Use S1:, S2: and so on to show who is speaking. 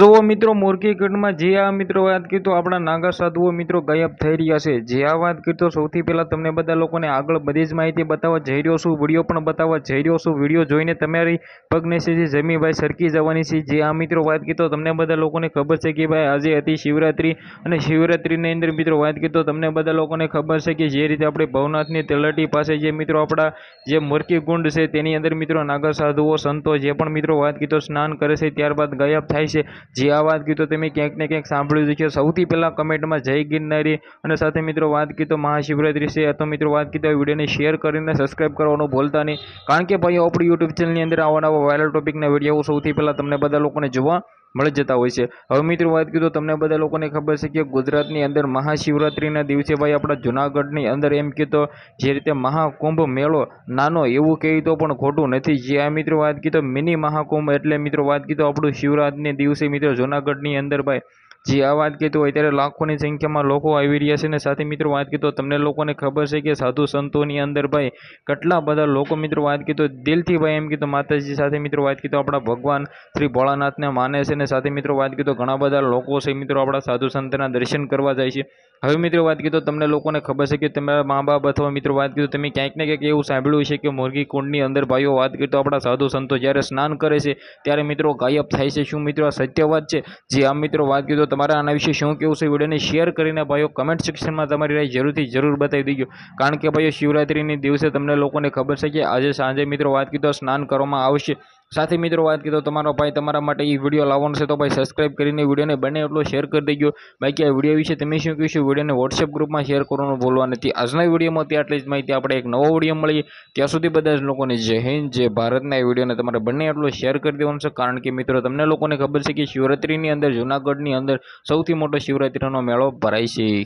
S1: જુઓ મિત્રો મોરકી કીટમાં જે આ મિત્રો વાત કીધું આપણા નાગા સાધુઓ મિત્રો ગાયબ થઈ રહ્યા છે. જે આ વાત કરી સૌથી પહેલાં તમને બધા લોકોને આગળ બધી જ માહિતી બતાવવા જઈ રહ્યો છું. વીડિયો પણ બતાવવા જઈ રહ્યો છું. વીડિયો જોઈને તમારી પગનેસીથી જમીભાઈ સરકી જવાની છે. જે આ મિત્રો વાત કીધો તમને બધા લોકોને ખબર છે કે ભાઈ આજે હતી શિવરાત્રી અને શિવરાત્રીની અંદર મિત્રો વાત કીધો તમને બધા લોકોને ખબર છે કે જે રીતે આપણે ભવનાથની તલાટી પાસે જે મિત્રો આપણા જે મોરકી કુંડ છે, તેની અંદર મિત્રો નાગા સાધુઓ, સંતો જે પણ મિત્રો વાત કીધો સ્નાન કરે છે, ત્યારબાદ ગાયબ થાય છે. જે આ વાત કીધું તમે ક્યાંક ને ક્યાંક સાંભળ્યું છે સૌથી પહેલાં કમેન્ટમાં જય ગિરનારી અને સાથે મિત્રો વાત કીધો મહાશિવરાત્રી છે. તો મિત્રો વાત કીધો તો વિડીયોને શેર કરીને સબસ્ક્રાઈબ કરવાનું ભૂલતા નહીં. કારણ કે ભાઈ આપણી યુટ્યુબ ચેનલની અંદર આવા નવા વાયરલ ટોપિકના વીડિયો સૌથી પહેલાં તમને બધા લોકોને જોવા મળી જતા હોય છે. હવે મિત્રો વાત કીધું તમને બધા લોકોને ખબર છે કે ગુજરાતની અંદર મહાશિવરાત્રિના દિવસે ભાઈ આપણા જુનાગઢની અંદર એમ કીધો જે રીતે મહાકુંભ મેળો નાનો એવું કહી તો પણ ખોટું નથી. જે આ મિત્રો વાત કીધો મિની મહાકુંભ એટલે મિત્રો વાત કીધો આપણું શિવરાત્રિને દિવસે મિત્રો જુનાગઢની અંદર ભાઈ જે આ વાત કીધું હોય ત્યારે લાખોની સંખ્યામાં લોકો આવી રહ્યા છે અને સાથે મિત્રો વાત કીધું તમને લોકોને ખબર છે કે સાધુ સંતોની અંદર ભાઈ કેટલા બધા લોકો મિત્રો વાત કહેતો દિલથી ભાઈ એમ કીધું, માતાજી સાથે મિત્રો વાત કીધું, આપણા ભગવાન શ્રી ભોળાનાથને માને છે અને સાથે મિત્રો વાત કીધું, ઘણા બધા લોકો છે મિત્રો આપણા સાધુ સંતના દર્શન કરવા જાય છે. હવે મિત્રો વાત કીધું તમને લોકોને ખબર છે કે તમારા મા બાપ અથવા મિત્રો વાત કીધું તમે ક્યાંક ને ક્યાંક એવું સાંભળ્યું છે કે મોરગી કુંડની અંદર ભાઈઓ વાત કરતો આપણા સાધુ સંતો જ્યારે સ્નાન કરે છે, ત્યારે મિત્રો ગાયબ થાય છે. શું મિત્રો આ સત્ય વાત છે? જે આ મિત્રો વાત કીધું તમારે આના વિશે શું કેવું છે વિડીયોને શેર કરીને ભાઈઓ કમેન્ટ સેક્શનમાં તમારી રાય જરૂરથી જરૂર બતાવી દેજો. કારણ કે ભાઈઓ શિવરાત્રિની દિવસે તમને લોકોને ખબર છે કે આજે સાંજે મિત્રો વાત કીધો સ્નાન કરવામાં આવશે. સાથે મિત્રો, વાત કીધું તમારો ભાઈ તમારા માટે એ વીડિયો લાવવાનો છે તો ભાઈ સબસ્ક્રાઇબ કરીને વિડીયોને બને એટલો શેર કરી દેજો. બાકી આ વીડિયો વિશે તમે શું કહીશું? વિડીયોને વોટ્સએપ ગ્રુપમાં શેર કરવાનું ભૂલવા નથી. આજના વિડીયોમાં ત્યાં આટલી જ માહિતી. આપણે એક નવો વીડિયો મળીએ. ત્યાં સુધી બધા જ લોકોને જય હિન્દ, જય ભારતના એ વિડીયોને તમારે બંને એટલો શેર કરી દેવાનું છે. કારણ કે મિત્રો, તમને લોકોને ખબર છે કે શિવરાત્રિની અંદર જૂનાગઢની અંદર સૌથી મોટો શિવરાત્રિનો મેળો ભરાય છે.